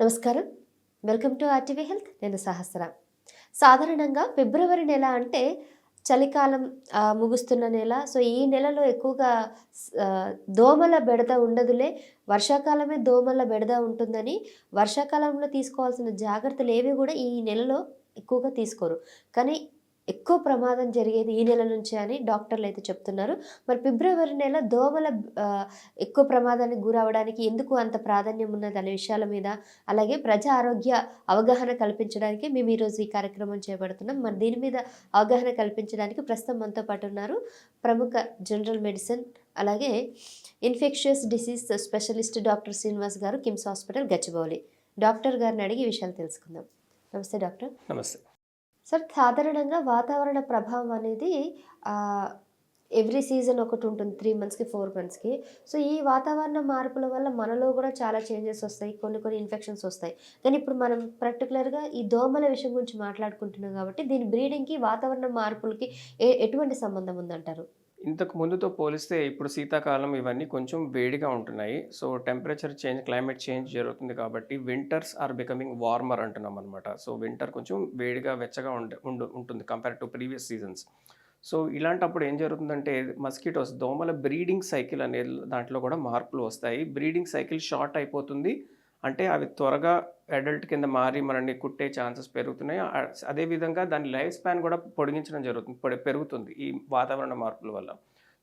నమస్కారం. Welcome to RTV health. నేను సహస్ర. సాధారణంగా ఫిబ్రవరి నెల అంటే చలికాలం ముగుస్తున్న నెల. సో ఈ నెలలో ఎక్కువగా దోమల బెడద ఉండదులే. వర్షాకాలమే దోమల బెడద ఉంటుందని వర్షాకాలంలో తీసుకోవాల్సిన జాగ్రత్తలు ఏవి కూడా ఈ నెలలో ఎక్కువగా తీసుకోరు. కానీ ఎక్కువ ప్రమాదం జరిగేది ఈ నెల నుంచే అని డాక్టర్లు అయితే చెప్తున్నారు. మరి ఫిబ్రవరి నెల దోమల ఎక్కువ ప్రమాదానికి గురవడానికి ఎందుకు అంత ప్రాధాన్యం ఉన్నది అనే విషయాల మీద అలాగే ప్రజా ఆరోగ్య అవగాహన కల్పించడానికి మేము ఈరోజు ఈ కార్యక్రమం చేపడుతున్నాం. మరి దీని మీద అవగాహన కల్పించడానికి ప్రస్తుతం మనతో పాటు ఉన్నారు ప్రముఖ జనరల్ మెడిసిన్ అలాగే infectious disease specialist doctor Srinivas garu KIMS hospital Gachibowli. Doctor గారిని అడిగి విషయాలు తెలుసుకుందాం. నమస్తే డాక్టర్. నమస్తే. సార్ సాధారణంగా వాతావరణ ప్రభావం అనేది ఎవ్రీ సీజన్ ఒకటి ఉంటుంది త్రీ మంత్స్కి ఫోర్ మంత్స్కి. సో ఈ వాతావరణ మార్పుల వల్ల మనలో కూడా చాలా చేంజెస్ వస్తాయి కొన్ని కొన్ని ఇన్ఫెక్షన్స్ వస్తాయి. కానీ ఇప్పుడు మనం పర్టికులర్గా ఈ దోమల విషయం గురించి మాట్లాడుకుంటున్నాం కాబట్టి దీని బ్రీడింగ్కి వాతావరణ మార్పులకి ఏ ఎటువంటి సంబంధం ఉందంటారు? ఇంతకు ముందుతో పోలిస్తే ఇప్పుడు శీతాకాలం ఇవన్నీ కొంచెం వేడిగా ఉంటున్నాయి. So temperature change climate change జరుగుతుంది కాబట్టి వింటర్స్ ఆర్ బికమింగ్ వార్మర్ అంటున్నాం అనమాట సో వింటర్ కొంచెం వేడిగా వెచ్చగా ఉండ ఉండు ఉంటుంది compare to previous seasons. So ఇలాంటప్పుడు ఏం జరుగుతుందంటే మస్కిటోస్ దోమల బ్రీడింగ్ సైకిల్ అనే దాంట్లో కూడా మార్పులు వస్తాయి. బ్రీడింగ్ సైకిల్ షార్ట్ అయిపోతుంది. అంటే అవి త్వరగా అడల్ట్ కింద మారి మనల్ని కుట్టే ఛాన్సెస్ పెరుగుతున్నాయి. అదేవిధంగా దాని లైఫ్ స్పాన్ కూడా పొడిగించడం జరుగుతుంది పొడి- పెరుగుతుంది ఈ వాతావరణ మార్పుల వల్ల.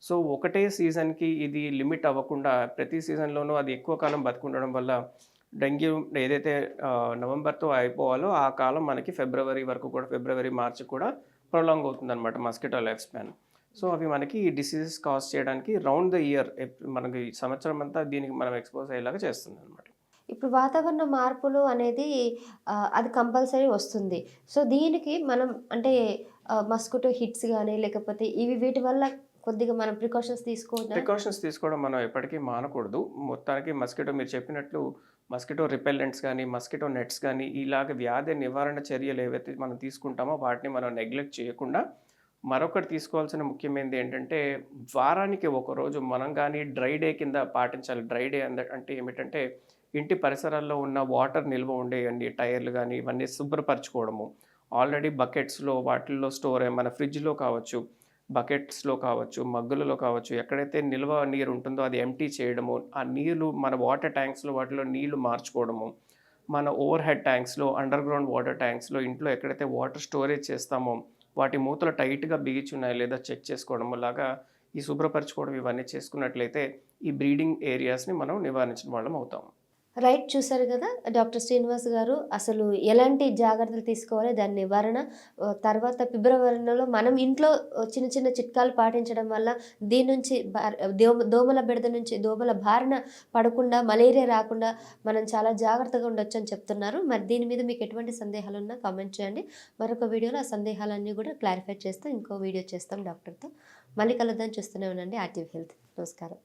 సో ఒకటే సీజన్కి ఇది లిమిట్ అవ్వకుండా ప్రతి సీజన్లోనూ అది ఎక్కువ కాలం బతుకుండడం వల్ల డెంగ్యూ ఏదైతే నవంబర్తో అయిపోవాలో ఆ కాలం మనకి ఫిబ్రవరి వరకు కూడా ఫిబ్రవరి మార్చి కూడా ప్రొలాంగ్ అవుతుందన్నమాట మస్కిటో లైఫ్ స్పాన్. సో అవి మనకి ఈ డిసీజెస్ కాజ్ చేయడానికి రౌండ్ ద ఇయర్ మనకి సంవత్సరం అంతా దీనికి మనం ఎక్స్పోజ్ అయ్యేలాగా చేస్తుంది అనమాట ఇప్పుడు వాతావరణ మార్పులు అనేది అది కంపల్సరీ వస్తుంది. సో దీనికి మనం అంటే మస్కిటో హిట్స్ కానీ లేకపోతే ఇవి వీటి వల్ల కొద్దిగా మనం ప్రికాషన్స్ తీసుకోవచ్చు? ప్రికాషన్స్ తీసుకోవడం మనం ఎప్పటికీ మానకూడదు. మొత్తానికి మస్కిటో మీరు చెప్పినట్లు మస్కిటో రిపెల్లెంట్స్ కానీ మస్కిటో నెట్స్ కానీ ఇలాగ వ్యాధి నివారణ చర్యలు ఏవైతే మనం తీసుకుంటామో వాటిని మనం నెగ్లెక్ట్ చేయకుండా మరొకటి తీసుకోవాల్సిన ముఖ్యమైనది ఏంటంటే వారానికి ఒకరోజు మనం కానీ డ్రై డే కింద పాటించాలి. డ్రై డే అంటే ఏమిటంటే ఇంటి పరిసరాల్లో ఉన్న వాటర్ నిల్వ ఉండేయండి. టైర్లు కానీ ఇవన్నీ శుభ్రపరచుకోవడము. ఆల్రెడీ బకెట్స్లో వాటిల్లో స్టోర్ మన ఫ్రిడ్జ్లో కావచ్చు బకెట్స్లో కావచ్చు మగ్గులలో కావచ్చు ఎక్కడైతే నిల్వ నీరు ఉంటుందో అది ఎంటీ చేయడము ఆ నీళ్ళు మన వాటర్ ట్యాంక్స్లో వాటిలో నీళ్ళు మార్చుకోవడము మన ఓవర్ హెడ్ ట్యాంక్స్లో అండర్ గ్రౌండ్ వాటర్ ట్యాంక్స్లో ఇంట్లో ఎక్కడైతే వాటర్ స్టోరేజ్ చేస్తామో వాటి మూతలు టైట్గా బిగిచి ఉన్నాయి లేదా చెక్ చేసుకోవడం లాగా ఈ శుభ్రపరచుకోవడం ఇవన్నీ చేసుకున్నట్లయితే ఈ బ్రీడింగ్ ఏరియాస్ని మనం నివారించిన వాళ్ళం అవుతాం. రైట్ చూశారు కదా డాక్టర్ శ్రీనివాస్ గారు. అసలు ఎలాంటి జాగ్రత్తలు తీసుకోవాలి? దాని నివారణ తర్వాత ఫిబ్రవరి నెలలో మనం ఇంట్లో చిన్న చిన్న చిట్కాలు పాటించడం వల్ల దీని నుంచి దోమ దోమల బెడద నుంచి దోమల బారిన పడకుండా మలేరియా రాకుండా మనం చాలా జాగ్రత్తగా ఉండొచ్చు అని చెప్తున్నారు. మరి దీని మీద మీకు ఎటువంటి సందేహాలు ఉన్నా కామెంట్ చేయండి. మరొక వీడియోలో ఆ సందేహాలన్నీ కూడా క్లారిఫై చేస్తాం ఇంకో వీడియో చేస్తాం డాక్టర్తో. మళ్ళీ కలుద్దాం చూస్తూనే ఉండండి. Active health. నమస్కారం.